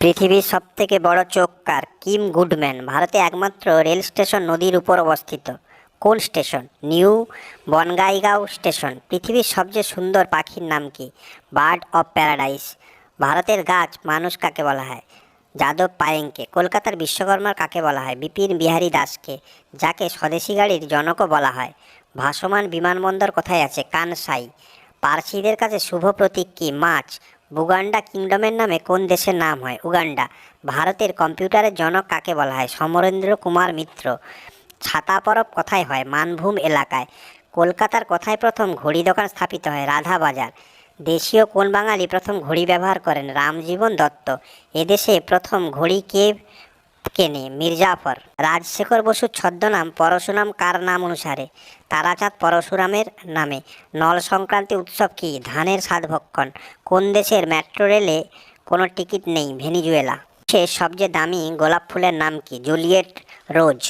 পৃথিবীর সবথেকে বড় চোখ কার? Kim Goodman. ভারতে একমাত্র রেল স্টেশন নদীর উপর অবস্থিত। কোন স্টেশন? New Bongaigaon station. পৃথিবীর সবচেয়ে সুন্দর পাখির নাম কি? Bird of paradise. ভারতের গাছ মানুষ কাকে বলা হয়? যাদব পায়েংকে। কলকাতার বিশ্বকর্মার কাকে বলা হয়? বিপিন বিহারী দাসকে, যাকে স্বদেশী গাড়ির জনকও বলা হয়। ভাসমান বিমানবন্দর কোথায় আছে? কানসাই। পার্সিদের কাছে শুভ প্রতীক কি? মাছ। বুগান্ডা কিংডমের নামে কোন দেশের নাম হয়? উগান্ডা, ভারতের কম্পিউটারের জনক কাকে বলা হয়? সমরেন্দ্র কুমার মিত্র। ছাতা পরব কোথায় হয়? মানভূম এলাকায়। কলকাতার কোথায় প্রথম ঘড়ি দোকান স্থাপিত হয়? রাধা বাজার দেশীয় কোন বাঙালি প্রথম ঘড়ি ব্যবহার করেন? রামজীবন দত্ত। এদেশে প্রথম ঘড়ি কে কেনে মির্জাফর। রাজশেখর বসুর ছদ্মনাম, পরশুরাম কার নাম অনুসারে? তারাচাঁদ পরশুরামের নামে। নল সংক্রান্তি উৎসব কি? ধানের সাধভক্ষণ কোন দেশের মেট্রো রেলে কোনো টিকিট নেই? ভেনিজুয়েলা। সে সবচেয়ে দামি গোলাপ ফুলের নাম কি? Juliet rose.